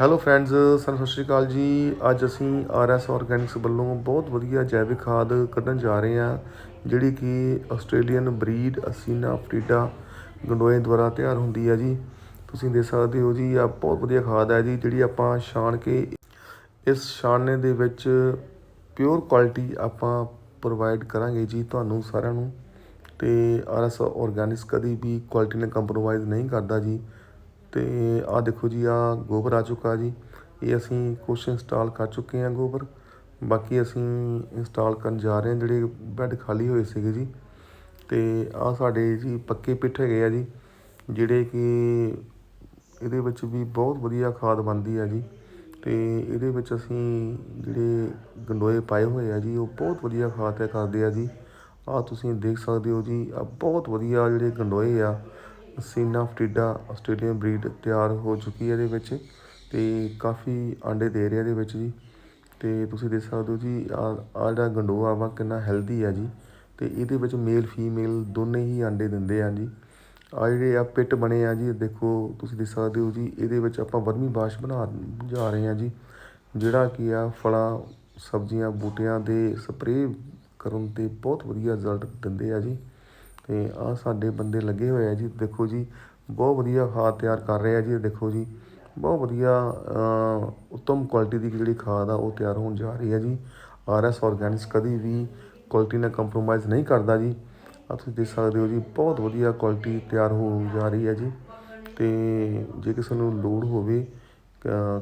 Hello friends sir, ਸਤਿ ਸ਼੍ਰੀ ਅਕਾਲ ਜੀ। ਅੱਜ ਅਸੀਂ ਆਰਐਸ ਆਰਗੈਨਿਕਸ ਵੱਲੋਂ ਬਹੁਤ ਵਧੀਆ ਜੈਵਿਕ ਖਾਦ ਕੱਢਣ ਜਾ ਰਹੇ ਹਾਂ, ਜਿਹੜੀ ਕਿ ਆਸਟ੍ਰੇਲੀਅਨ ਬਰੀਡ ਅਸੀਨਾ ਫਰੀਡਾ ਗੰਡੋਏ ਦੁਆਰਾ ਤਿਆਰ ਹੁੰਦੀ ਹੈ ਜੀ। ਤੁਸੀਂ ਦੇਖ ਸਕਦੇ ਹੋ ਜੀ ਆ ਬਹੁਤ ਵਧੀਆ ਖਾਦ ਹੈ ਜੀ, ਜਿਹੜੀ ਆਪਾਂ ਛਾਣ ਕੇ ਇਸ ਛਾਣਨੇ ਦੇ ਵਿੱਚ ਪਿਓਰ ਕੁਆਲਿਟੀ ਆਪਾਂ ਪ੍ਰੋਵਾਈਡ ਕਰਾਂਗੇ ਜੀ ਤੁਹਾਨੂੰ ਸਾਰਿਆਂ ਨੂੰ। ਤੇ ਆਰਐਸ ਆਰਗੈਨਿਕਸ ਕਦੀ ਵੀ ਕੁਆਲਿਟੀ ਨਾਲ ਕੰਪਰੋਮਾਈਜ਼ ਨਹੀਂ ਕਰਦਾ ਜੀ। ਤੇ ਆ ਦੇਖੋ ਜੀ ਆ ਗੋਬਰ ਆ ਚੁੱਕਾ ਜੀ। ਇਹ ਅਸੀਂ ਕੁਛ ਇੰਸਟਾਲ ਕਰ ਚੁੱਕੇ ਹਾਂ ਗੋਬਰ। ਬਾਕੀ ਅਸੀਂ ਇੰਸਟਾਲ ਕਰਨ ਜਾ ਰਹੇ ਹਾਂ, ਜਿਹੜੇ ਬੈੱਡ ਖਾਲੀ ਹੋਏ ਸੀਗੇ ਜੀ। ਤੇ ਆ ਸਾਡੇ ਜੀ ਪੱਕੇ ਪਿੱਠ ਹੈਗੇ ਆ ਜੀ, ਜਿਹੜੇ ਕਿ ਇਹਦੇ ਵਿੱਚ ਵੀ ਬਹੁਤ ਵਧੀਆ ਖਾਦ ਬਣਦੀ ਆ ਜੀ। ਤੇ ਇਹਦੇ ਵਿੱਚ ਅਸੀਂ ਜਿਹੜੇ ਗੰਡੋਏ ਪਾਏ ਹੋਏ ਆ ਜੀ, ਉਹ ਬਹੁਤ ਵਧੀਆ ਖਾਦ ਤਿਆਰ ਕਰਦੇ ਆ ਜੀ। ਆ ਤੁਸੀਂ ਦੇਖ ਸਕਦੇ ਹੋ ਜੀ ਆ ਬਹੁਤ ਵਧੀਆ ਜਿਹੜੇ ਗੰਡੋਏ ਆ ਸੀਨਾ ਫਰੀਡਾ ਆਸਟ੍ਰੇਲੀਅਨ ਬਰੀਡ ਤਿਆਰ ਹੋ ਚੁੱਕੀ ਹੈ ਇਹਦੇ ਵਿੱਚ ਅਤੇ ਕਾਫੀ ਆਂਡੇ ਦੇ ਰਿਹਾ ਇਹਦੇ ਵਿੱਚ ਜੀ। ਅਤੇ ਤੁਸੀਂ ਦੇਖ ਸਕਦੇ ਹੋ ਜੀ ਆਹ ਆ ਜਿਹੜਾ ਗੰਡੋਆ ਵਾ ਕਿੰਨਾ ਹੈਲਦੀ ਆ ਜੀ। ਅਤੇ ਇਹਦੇ ਵਿੱਚ ਮੇਲ ਫੀਮੇਲ ਦੋਨੇ ਹੀ ਆਂਡੇ ਦਿੰਦੇ ਆ ਜੀ। ਆ ਜਿਹੜੇ ਆ ਪਿੱਟ ਬਣੇ ਆ ਜੀ, ਦੇਖੋ ਤੁਸੀਂ ਦੇਖ ਸਕਦੇ ਹੋ ਜੀ, ਇਹਦੇ ਵਿੱਚ ਆਪਾਂ ਵਰਮੀ ਬਾਸ਼ ਬਣਾ ਜਾ ਰਹੇ ਆ ਜੀ, ਜਿਹੜਾ ਕੀ ਆ ਫਲਾਂ, ਸਬਜ਼ੀਆਂ, ਬੂਟਿਆਂ ਦੇ ਸਪਰੇਅ ਕਰਨ ਤੇ ਬਹੁਤ ਵਧੀਆ ਰਿਜ਼ਲਟ ਦਿੰਦੇ ਆ ਜੀ। ਤੇ ਆ ਸਾਡੇ ਬੰਦੇ ਲੱਗੇ ਹੋਏ ਆ ਜੀ। ਦੇਖੋ ਜੀ ਬਹੁਤ ਵਧੀਆ ਖਾਦ ਤਿਆਰ ਕਰ ਰਹੇ ਆ ਜੀ ਦੇਖੋ ਜੀ। ਬਹੁਤ ਵਧੀਆ ਅ, ਉੱਤਮ ਕੁਆਲਿਟੀ ਦੀ ਜਿਹੜੀ ਖਾਦ ਆ ਉਹ ਤਿਆਰ ਹੋਣ ਜਾ ਰਹੀ ਹੈ ਜੀ। ਆਰ ਐਸ ਆਰਗੈਨਿਕਸ ਕਦੀ ਵੀ ਕੁਆਲਿਟੀ ਨਾਲ ਕੰਪਰੋਮਾਈਜ਼ ਨਹੀਂ ਕਰਦਾ ਜੀ। ਆ ਤੁਸੀਂ ਦੇਖ ਸਕਦੇ ਹੋ ਜੀ ਬਹੁਤ ਵਧੀਆ ਕੁਆਲਿਟੀ ਤਿਆਰ ਹੋਣ ਜਾ ਰਹੀ ਹੈ ਜੀ। ਤੇ ਜੇ ਕਿਸੇ ਨੂੰ ਲੋੜ ਹੋਵੇ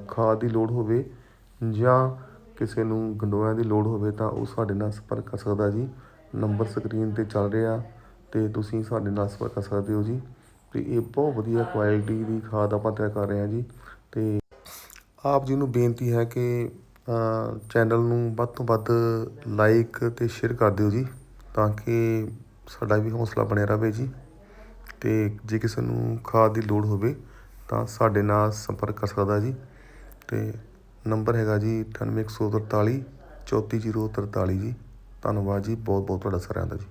ਖਾਦ ਦੀ ਲੋੜ ਹੋਵੇ ਜਾਂ ਕਿਸੇ ਨੂੰ ਗੰਡੋਇਆਂ ਦੀ ਲੋੜ ਹੋਵੇ ਤਾਂ ਉਹ ਸਾਡੇ ਨਾਲ ਸੰਪਰਕ ਕਰ ਸਕਦਾ ਜੀ। ਨੰਬਰ ਸਕਰੀਨ ਤੇ ਚੱਲ ਰਿਹਾ। ਅਤੇ ਤੁਸੀਂ ਸਾਡੇ ਨਾਲ ਸੰਪਰਕ ਕਰ ਸਕਦੇ ਹੋ ਜੀ। ਅਤੇ ਇਹ ਬਹੁਤ ਵਧੀਆ ਕੁਆਲਿਟੀ ਦੀ ਖਾਦ ਆਪਾਂ ਤਿਆਰ ਕਰ ਰਹੇ ਹਾਂ ਜੀ। ਅਤੇ ਆਪ ਜੀ ਨੂੰ ਬੇਨਤੀ ਹੈ ਕਿ ਚੈਨਲ ਨੂੰ ਵੱਧ ਤੋਂ ਵੱਧ ਲਾਈਕ ਅਤੇ ਸ਼ੇਅਰ ਕਰ ਦਿਓ ਜੀ, ਤਾਂ ਕਿ ਸਾਡਾ ਵੀ ਹੌਸਲਾ ਬਣਿਆ ਰਹੇ ਜੀ। ਅਤੇ ਜੇ ਕਿਸੇ ਨੂੰ ਖਾਦ ਦੀ ਲੋੜ ਹੋਵੇ, ਤਾਂ ਸਾਡੇ ਨਾਲ ਸੰਪਰਕ ਕਰ ਸਕਦਾ ਜੀ। ਅਤੇ ਨੰਬਰ ਹੈਗਾ ਜੀ 98143 34043 ਜੀ। ਧੰਨਵਾਦ ਜੀ ਬਹੁਤ ਬਹੁਤ ਤੁਹਾਡਾ ਸਾਰਿਆਂ ਦਾ ਜੀ।